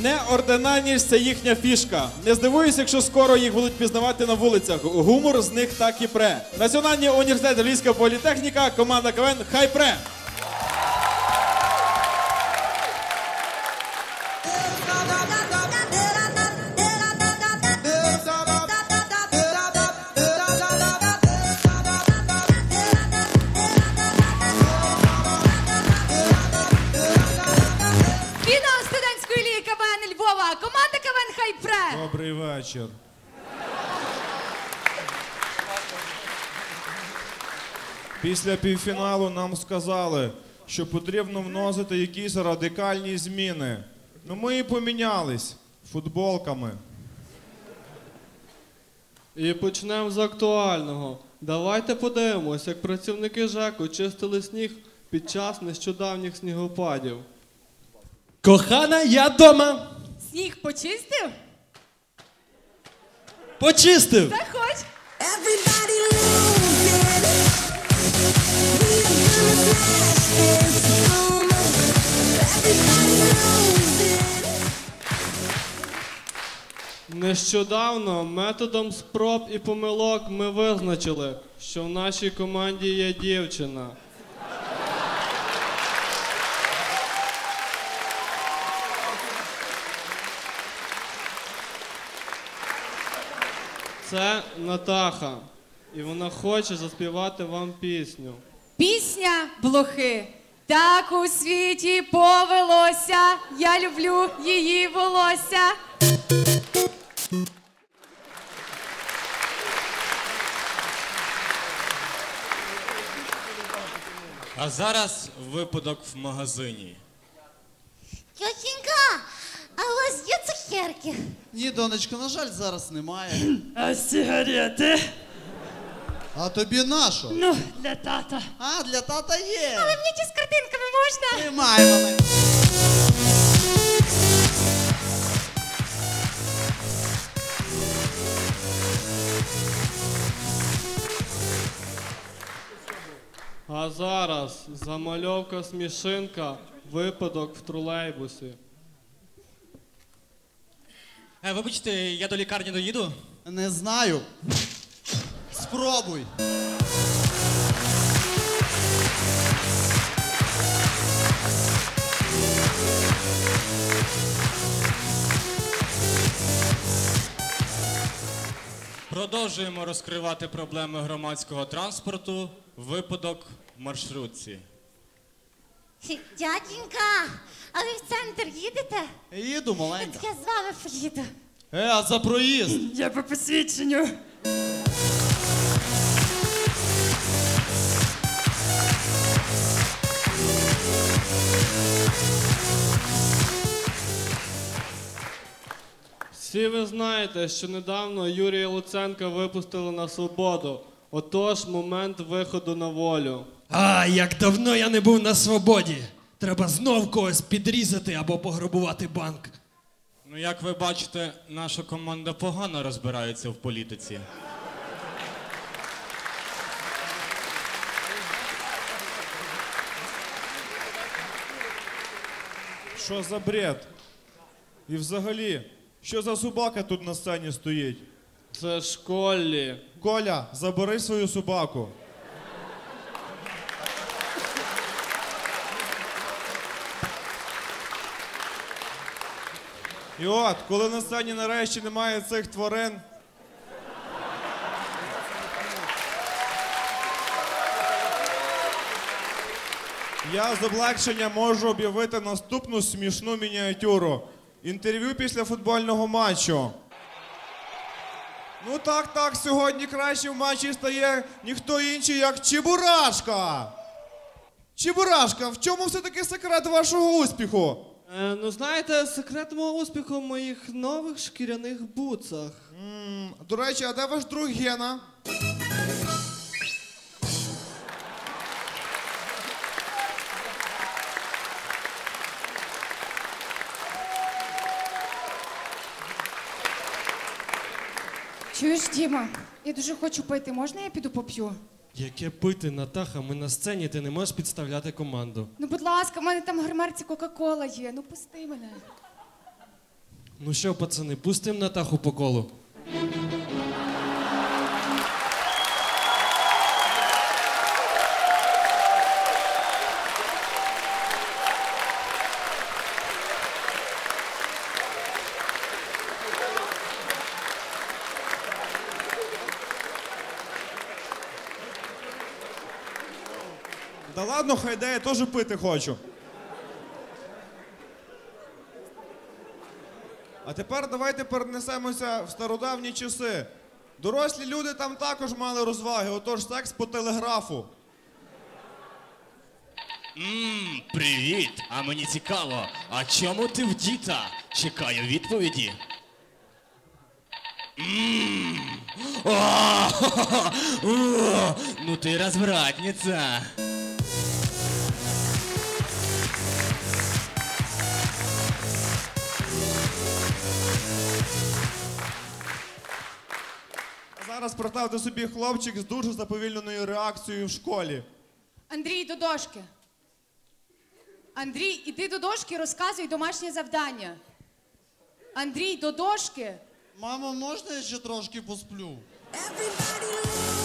Неординальність це їхня фішка. Не здивуюсь, якщо скоро їх будуть пізнавати на вулицях. Гумор з них так і пре. Національний університет Львівська політехніка, команда КВН Хай пре. Добрий вечір. Після півфіналу нам сказали, що потрібно вносити якісь радикальні зміни. Ну ми і помінялись футболками. І почнемо з актуального. Давайте подивимось, як працівники ЖЕКу чистили сніг під час нещодавніх снігопадів. Кохана, я дома. Сніг почистив? Lose it. Нещодавно методом спроб і помилок ми визначили, що в нашій команді є дівчина. Це Натаха, і вона хоче заспівати вам пісню. Пісня блохи. Так у світі повелося. Я люблю її волосся. А зараз випадок в магазині. Тьотенька, а у вас є цукерки? Ні, донечко, на жаль, зараз немає. А сигарети? А тобі нащо? Ну, для тата. А, для тата є. Але Мені ті з картинками можна? Тримай мене. А зараз замальовка смішинка, випадок в тролейбусі. Е, вибачте, я до лікарні доїду. Не знаю. Спробуй. Продовжуємо розкривати проблеми громадського транспорту. Випадок в маршрутці. Дяденька, а ви в центр їдете? Їду, маленька. Я з вами поїду. Е, а за проїзд? Я по посвідченню. Всі ви знаєте, що недавно Юрія Луценка випустили на свободу. Отож, момент виходу на волю. А, як давно я не був на свободі. Треба знов когось підрізати або пограбувати банк. Ну, як ви бачите, наша команда погано розбирається в політиці. Що за бред? І взагалі, що за собака тут на сцені стоїть? Це школі. Коля, забери свою собаку. І от, коли на сцені нарешті немає цих тварин. Я з облегшенням можу об'явити наступну смішну мініатюру. Інтерв'ю після футбольного матчу. Ну так, так, сьогодні краще в матчі стає ніхто інший, як Чебурашка. Чебурашка, в чому все-таки секрет вашого успіху? Е, ну знаєте, секрет мого успіху в моїх нових шкіряних буцах. М, До речі, а де ваш друг Гена? Чуєш, Діма? Я дуже хочу пити. Можна я піду поп'ю? Яке пити, Натаха, ми на сцені, ти не можеш підставляти команду. Ну, будь ласка, в мене там в гримерці Кока-Кола є. Ну пусти мене. Ну що, пацани, пустимо Натаху по колу. Да ладно, хай де, я теж пити хочу. А тепер давайте перенесемося в стародавні часи. Дорослі люди там також мали розваги, отож секс по телеграфу. Ммм, привіт! А мені цікаво, а чому ти в діта? Чекаю відповіді. Ммм. Ну ти розвратниця. Зараз представте собі хлопчик з дуже заповільненою реакцією в школі. Андрій, до дошки. Андрій, іди до дошки, розказуй домашнє завдання. Андрій, до дошки. Мамо, можна я ще трошки посплю? Everybody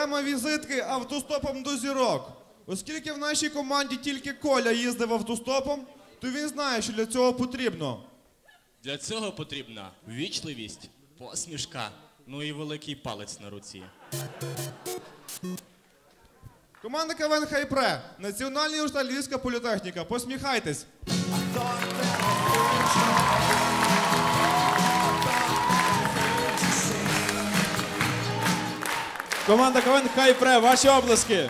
Тема візитки автостопом до зірок. Оскільки в нашій команді тільки Коля їздив автостопом, то він знає, що для цього потрібно. Для цього потрібна вічливість, посмішка, ну і великий палець на руці. Команда КВН Хайпре, Національний університет Львівська політехніка. Посміхайтесь. Команда КВН Хайпре, ваші облески.